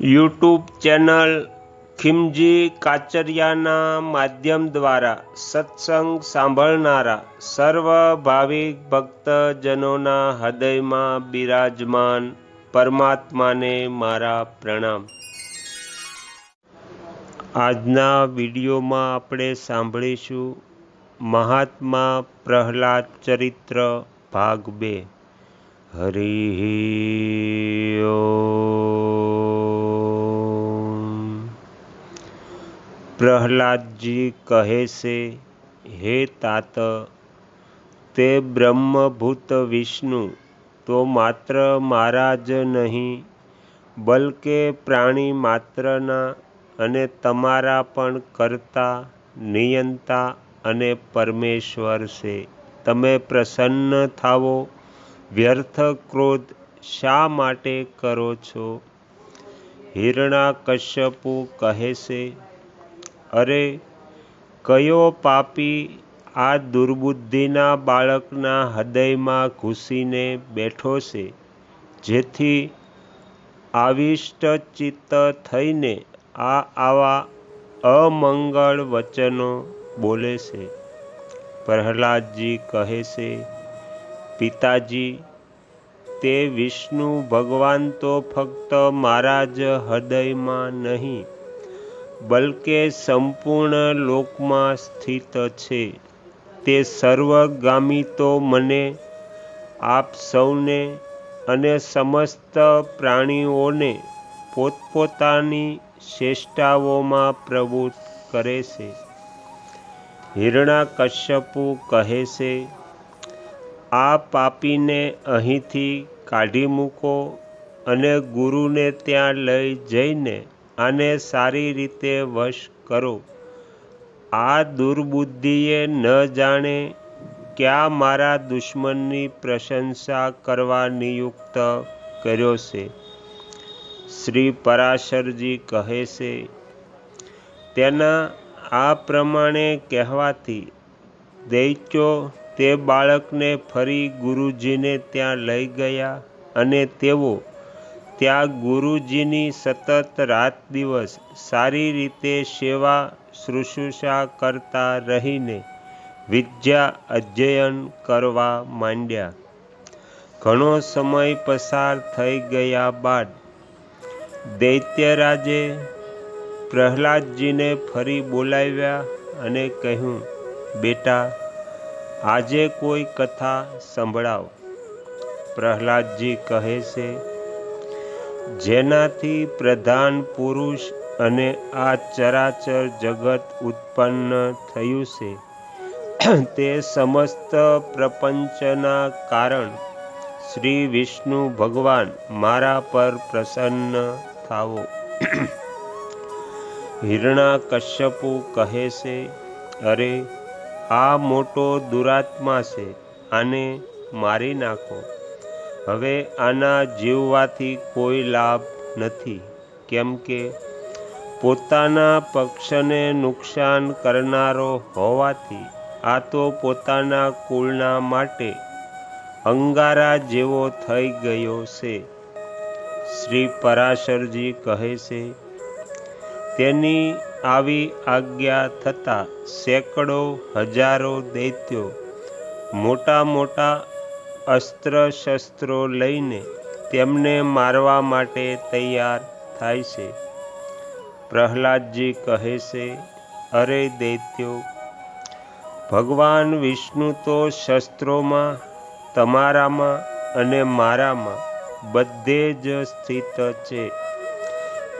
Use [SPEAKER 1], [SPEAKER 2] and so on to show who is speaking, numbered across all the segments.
[SPEAKER 1] YouTube channel ખિમજી કાચરિયાના માધ્યમ દ્વારા સત્સંગ સાંભળનારા સર્વ ભાવિક ભક્તજનોના હૃદયમાં બિરાજમાન પરમાત્માને મારા પ્રણામ. આજના વિડીયોમાં આપણે સાંભળીશું મહાત્મા પ્રહલાદ ચરિત્ર ભાગ બે. હરિ પ્રહલાદજી કહે છે, હે તાત, તે બ્રહ્મભૂત વિષ્ણુ, તો માત્ર મારા જ નહીં, બલકે પ્રાણી માત્રના અને તમારા પણ કરતા નિયંતા અને પરમેશ્વર છે. તમે પ્રસન્ન થાવો, વ્યર્થ ક્રોધ શા માટે કરો છો? હિરણાકશ્યપુ કહે છે અરે, કયો પાપી આ દુર્બુદ્ધિના બાળકના હૃદયમાં ઘૂસીને બેઠો છે, જેથી આવિષ્ટચિત્ત થઈને આ આવા અમંગળ વચનો બોલે છે? પ્રહલાદજી કહે છે, પિતાજી, તે વિષ્ણુ ભગવાન તો ફક્ત મારા જ હૃદયમાં નહીં બલકે સંપૂર્ણ લોકમાં સ્થિત છે. તે સર્વગામી તો મને, આપ સૌને અને સમસ્ત પ્રાણીઓને પોતપોતાની શ્રેષ્ઠાઓમાં પ્રવૃત્ત કરે છે. હિરણાકશ્યપુ કહે છે આ પાપીને અહીંથી કાઢી મૂકો અને ગુરુને ત્યાં લઈ જઈને આને સારી રીતે વશ કરો. આ દુર્બુદ્ધિએ ન જાણે ક્યાં મારા દુશ્મનની પ્રશંસા કરવા નિયુક્ત કર્યો છે. શ્રી પરાશરજી કહે છે, તેના આ પ્રમાણે કહેવાથી દૈત્યો તે બાળકને ફરી ગુરુજીને ત્યાં લઈ ગયા અને તેઓ ત્યાં ગુરુજીની સતત રાત દિવસ સારી રીતે સેવા શુશ્રૂષા કરતા રહીને વિદ્યા અધ્યયન કરવા માંડ્યા. ઘણો સમય પસાર થઈ ગયા બાદ દૈત્યરાજે પ્રહલાદજીને ફરી બોલાવ્યા અને કહ્યું, બેટા, આજે કોઈ કથા સંભળાવ. પ્રહલાદજી કહે છે જેનાથી પ્રધાન પુરુષ અને આ ચરાચર જગત ઉત્પન્ન થયું છે. તે સમસ્ત પ્રપંચના કારણ શ્રી વિષ્ણુ ભગવાન મારા પર પ્રસન્ન થાવો. હિરણાકશ્યપુ કહે છે, અરે, આ મોટો દુરાત્મા છે, આને મારી નાખો. હવે આના જીવવાથી કોઈ લાભ નથી. કેમ કે પોતાના પક્ષને નુકસાન કરનારો હોવાથી આ તો પોતાના કુળના માટે અંગારા જેવો થઈ ગયો છે. શ્રી પરાશરજી કહે છે, તેની આવી આજ્ઞા થતાં સેંકડો હજારો દૈત્યો મોટા મોટા અસ્ત્ર શસ્ત્રો લઈને તેમને મારવા માટે તૈયાર થાય છે. પ્રહલાદજી કહે છે, અરે દૈત્યો, ભગવાન વિષ્ણુ તો શસ્ત્રોમાં, તમારામાં અને મારામાં બધે જ સ્થિત છે.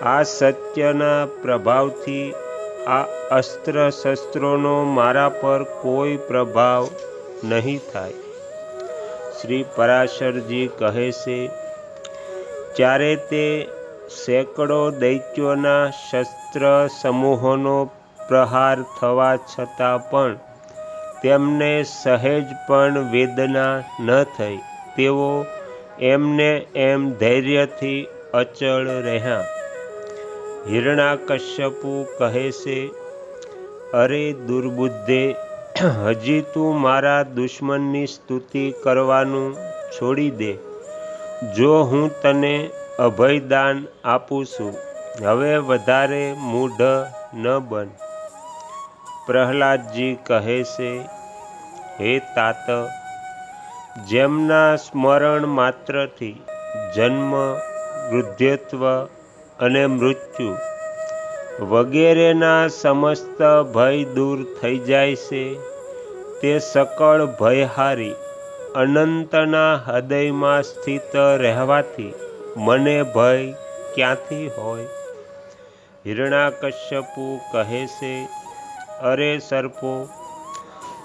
[SPEAKER 1] આ સત્યના પ્રભાવથી આ અસ્ત્ર શસ્ત્રોનો મારા પર કોઈ પ્રભાવ નહીં થાય. શ્રી પરાશરજી કહે છે ત્યારે તે સેંકડો દૈત્યોના શસ્ત્ર સમૂહોનો પ્રહાર થવા છતાં પણ તેમને સહેજ પણ વેદના ન થઈ. તેઓ એમને એમ ધૈર્યથી અચળ રહ્યા. હિરણાકશ્યપુ કહે છે, અરે દુર્બુદ્ધે હજી તું મારા દુશ્મનની સ્તુતિ કરવાનું છોડી દે. જો હું તને અભયદાન આપું છું, હવે વધારે મૂઢ ન બન. પ્રહલાદજી કહે છે, હે તાત, જેમના સ્મરણ માત્રથી જન્મ, વૃદ્ધત્વ અને મૃત્યુ વગેરેના સમસ્ત ભય દૂર થઈ જાય છે. તે સકળ ભયહારી અનંતના હૃદયમાં સ્થિત રહેવાથી મને ભય ક્યાંથી હોય? હિરણાકશ્યપુ કહે છે, અરે સર્પો,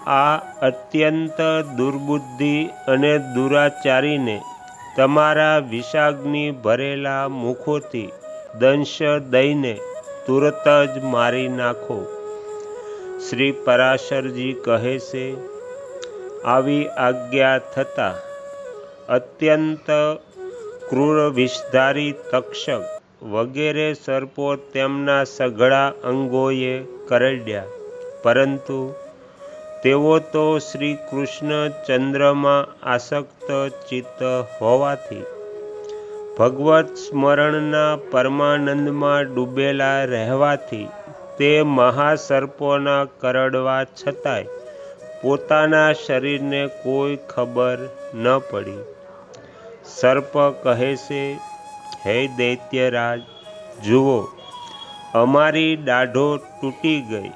[SPEAKER 1] આ અત્યંત દુર્બુદ્ધિ અને દુરાચારીને તમારા વિષાગ્નિ ભરેલા મુખોથી દંશ દઈને તુરત જ મારી નાખો. શ્રી પરાશરજી કહે છે, આવી આજ્ઞા થતાં અત્યંત ક્રૂર વિષધારી તક્ષક વગેરે સર્પો તેમના સઘળા અંગોએ કરડ્યા. પરંતુ તેઓ તો શ્રી કૃષ્ણ ચંદ્રમાં આસક્ત ચિત્ત હોવાથી ભગવત સ્મરણના પરમાનંદમાં ડૂબેલા રહેવાથી તે મહાસર્પોના કરડવા છતાંય પોતાના શરીરને કોઈ ખબર ન પડી. સર્પ કહે છે, હે દૈત્યરાજ, જુઓ, અમારી દાઢો તૂટી ગઈ.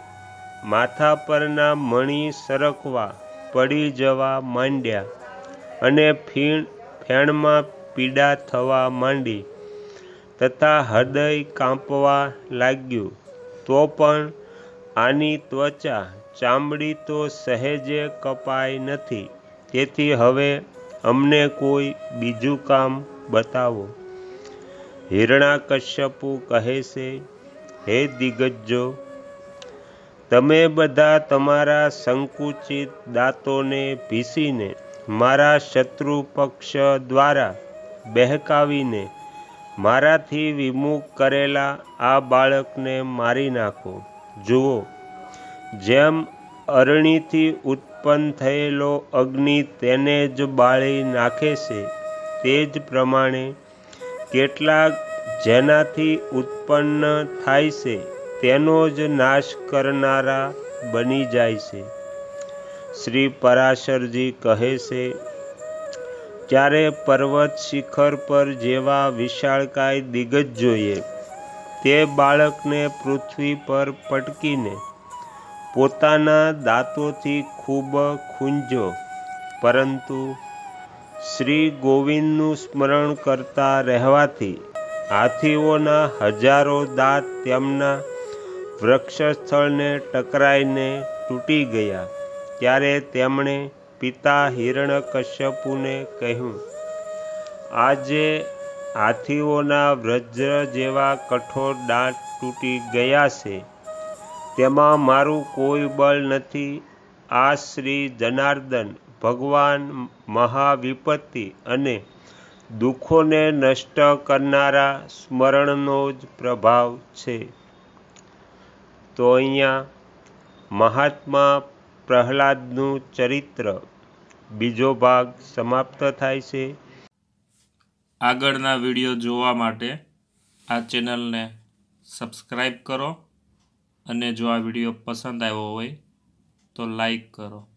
[SPEAKER 1] માથા પરના મણી સરકવા પડી જવા માંડ્યા અને ફીણ, ફેણમાં પીડા થવા માંડી તથા હૃદય કાંપવા લાગ્યું. તો પણ આની ત્વચા ચામડી તો સહેજે કપાઈ નથી. તેથી હવે અમને કોઈ બીજું કામ બતાવો. હિરણાકશ્યપુ કહે છે, હે દિગ્ગજો, તમે બધા તમારા સંકુચિત દાંતોને ભીસીને મારા શત્રુ પક્ષ દ્વારા બહેકાવીને મારાથી વિમુખ કરેલા આ બાળકને મારી નાખો. જુઓ, જેમ અરણીથી ઉત્પન્ન થયેલો અગ્નિ તેને જ બાળી નાખે છે, તે જ પ્રમાણે કેટલાક જેનાથી ઉત્પન્ન થાય છે, તેનો જ નાશ કરનારા બની જાય છે. શ્રી પરાશરજી કહે છે ત્યારે પર્વત શિખર પર જેવા વિશાળકાય દિગ્ગજોએ તે બાળકને પૃથ્વી પર પટકીને પોતાના દાંતોથી ખૂબ ખૂંજો. પરંતુ શ્રી ગોવિંદનું સ્મરણ કરતા રહેવાથી હાથીઓના હજારો દાંત તેમના વૃક્ષસ્થળને ટકરાઈને તૂટી ગયા. ત્યારે તેમણે પિતા હિરણકશ્યપુને કહ્યું, આજે હાથીઓના વ્રજ્ર જેવા કઠોર દાંત તૂટી ગયા છે. તેમાં મારું કોઈ બળ નથી. આ શ્રી જનાર્દન ભગવાન મહાવિપત્તિ અને દુઃખોને નષ્ટ કરનારા સ્મરણનો જ પ્રભાવ છે. તો અહીંયા મહાત્મા પ્રહલાદનું ચરિત્ર બીજો ભાગ સમાપ્ત થાય છે.
[SPEAKER 2] આગળના વીડિયો જોવા માટે આ ચેનલને સબસ્ક્રાઈબ કરો અને જો આ વીડિયો પસંદ આવ્યો હોય તો લાઈક કરો.